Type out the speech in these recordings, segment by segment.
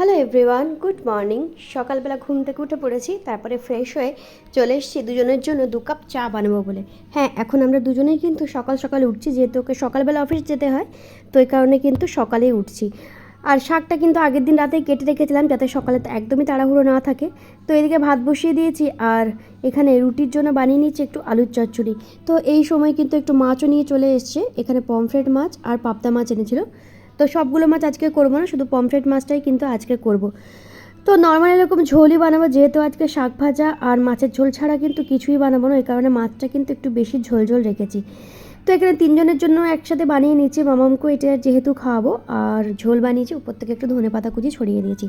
Hello everyone, good morning. সকালবেলা ঘুম থেকে উঠে পড়েছি, তারপরে ফ্রেশ হয়ে চলে এসেছি দুজনের জন্য দু কাপ চা বানাবো বলে। হ্যাঁ এখন আমরা দুজনেই কিন্তু সকাল সকাল উঠছি, যেহেতু ওকে সকালবেলা অফিস যেতে হয়, তো এই কারণে কিন্তু সকালেই উঠছি। আর শাকটা কিন্তু আগের দিন রাতেই কেটে রেখেছিলাম, যাতে সকালে একদমই তাড়াহুড়ো না থাকে। তো এদিকে ভাত বসিয়ে দিয়েছি, আর এখানে রুটির জন্য বানিয়ে নিয়েছি একটু আলুর চচ্চড়ি। তো এই সময় কিন্তু একটু মাছও নিয়ে চলে এসছে, এখানে পমফ্রেট মাছ আর পাবদা মাছ এনেছিল। তো সবগুলো মাছ আজকে করব না, শুধু পমফ্রেট মাছটাই কিন্তু আজকে করব। তো নর্মাল এরকম ঝোলই বানাবো, যেহেতু আজকে শাক ভাজা আর মাছের ঝোল ছাড়া কিন্তু কিছুই বানাবো না, এই কারণে মাছটা কিন্তু একটু বেশি ঝোল ঝোল রেখেছি। তো এখানে তিনজনের জন্য একসাথে বানিয়ে নিচ্ছি মামামকে এটা যেহেতু খাওয়াবো আর ঝোল বানিয়েছি, উপর থেকে একটু ধনে পাতা কুচি ছড়িয়ে দিয়েছি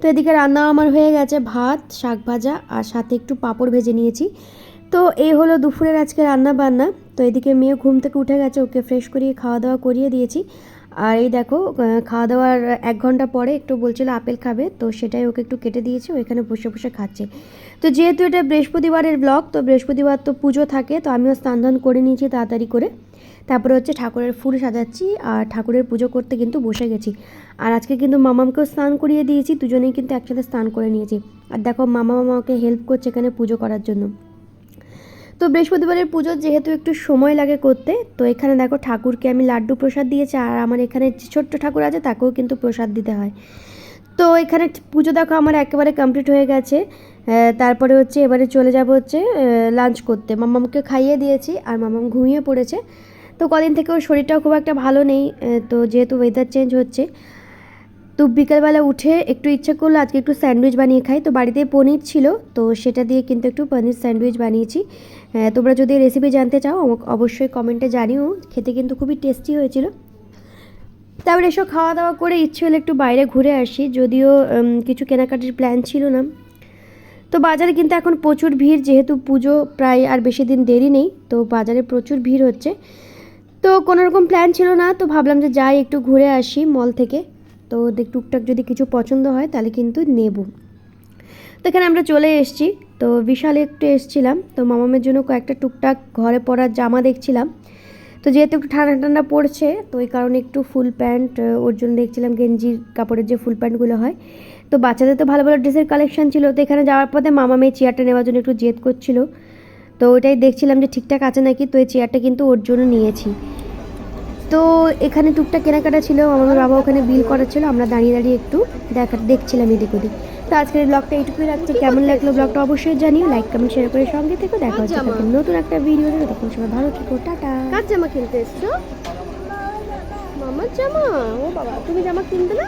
তো এদিকে রান্না আমার হয়ে গেছে, ভাত, শাক ভাজা আর সাথে একটু পাঁপড় ভেজে নিয়েছি। তো এই হলো দুপুরের আজকে রান্না বান্না তো এদিকে মেয়ে ঘুম থেকে উঠে গেছে, ওকে ফ্রেশ করিয়ে খাওয়া দাওয়া করিয়ে দিয়েছি। আর এই দেখো খাওয়া দাওয়ার এক ঘণ্টা পরে একটু বলছিল আপেল খাবে, তো সেটাই ওকে একটু কেটে দিয়েছি, ও এখানে বসে বসে খাচ্ছে। তো যেহেতু এটা বৃহস্পতিবারের ব্লগ তো বৃহস্পতিবার তো পুজো থাকে, তো আমিও স্নান করে নিয়েছি তাড়াতাড়ি করে। তারপরে হচ্ছে ঠাকুরের ফুল সাজাচ্ছি, আর ঠাকুরের পুজো করতে কিন্তু বসে গেছি। আর আজকে কিন্তু মামামকেও স্নান করিয়ে দিয়েছি, দুজনেই কিন্তু একসাথে স্নান করে নিয়েছি। আর দেখো মামা মামাকে হেল্প করছে এখানে পুজো করার জন্য। তো বৃহস্পতিবারের পুজো যেহেতু একটু সময় লাগে করতে, তো এখানে দেখো ঠাকুরকে আমি লাড্ডু প্রসাদ দিয়েছি, আর আমার এখানে ছোট্ট ঠাকুর আছে তাকেও কিন্তু প্রসাদ দিতে হয়। তো এখানে পুজো দেখো আমার একেবারে কমপ্লিট হয়ে গেছে। তারপরে হচ্ছে এবারে চলে যাব হচ্ছে লাঞ্চ করতে। মামামকে খাইয়ে দিয়েছি, আর মামাম ঘুমিয়ে পড়েছে। তো কদিন থেকে ওর শরীরটাও খুব একটা ভালো নেই তো যেহেতু ওয়েদার চেঞ্জ হচ্ছে তো বিকালবেলা উঠে একটু ইচ্ছা করল আজকে একটু স্যান্ডউইচ বানিয়ে খাই। তো বাড়িতে পনির ছিল, তো সেটা দিয়ে কিন্তু একটু পনির স্যান্ডউইচ বানিয়েছি। তোমরা যদি রেসিপি জানতে চাও অবশ্যই কমেন্টে জানিও। খেতে কিন্তু খুবই টেস্টি হয়েছিল। তারপরে এসব খাওয়া দাওয়া করে, ইচ্ছে হলে একটু বাইরে ঘুরে আসি। যদিও কিছু কেনাকাটির প্ল্যান ছিল না। তো বাজারে কিন্তু এখন প্রচুর ভিড়, যেহেতু পুজো প্রায় আর বেশি দিন দেরি নেই। তো বাজারে প্রচুর ভিড় হচ্ছে। তো কোনো রকম প্ল্যান ছিল না, তো ভাবলাম যে যাই, একটু ঘুরে আসি মল থেকে। তো দেখ, টুকটাক যদি কিছু পছন্দ হয়, তাহলে কিন্তু নেব। তো এখানে আমরা চলে এসেছি। তো বিশালে একটু এসেছিলাম। তো মামামের জন্য কয়েকটা টুকটাক ঘরে পরার জামা দেখছিলাম। তো যেহেতু একটু ঠান্ডা ঠান্ডা পড়ছে, তো ওই কারণে একটু ফুল প্যান্ট ওর জন্য দেখছিলাম গেঞ্জির কাপড়ের যে ফুল প্যান্টগুলো হয়। তো বাচ্চাদের তো ভালো ভালো ড্রেসের কালেকশন ছিল। তো এখানে যাওয়ার পথে মামা মেয়ে চেয়ারটা নেওয়ার জন্য একটু জেদ করছিল। তো ওইটাই দেখছিলাম যে ঠিকঠাক আছে নাকি। তো এই চেয়ারটা কিন্তু ওর জন্য নিয়েছি। তো এখানে টুকটা কেনাকাটা ছিল আমার বাবা ওখানে বিল করা ছিল আমরা দাঁড়িয়ে দাঁড়িয়ে একটু দেখা, দেখছিলাম এদিক ওদিক। তো আজকের ব্লগটা এইটুকুই রাখছি। কেমন লাগল ব্লগটা অবশ্যই জানিও লাইক কমেন্ট শেয়ার করে সঙ্গে থেকে। দেখা হচ্ছে নতুন একটা ভিডিও দেবে তখন সবাই ভালো থেকো, টাটা। কার জামা কিনতে এসছো? মামার জামা? ও বাবা, তুমি জামা কিনবে না?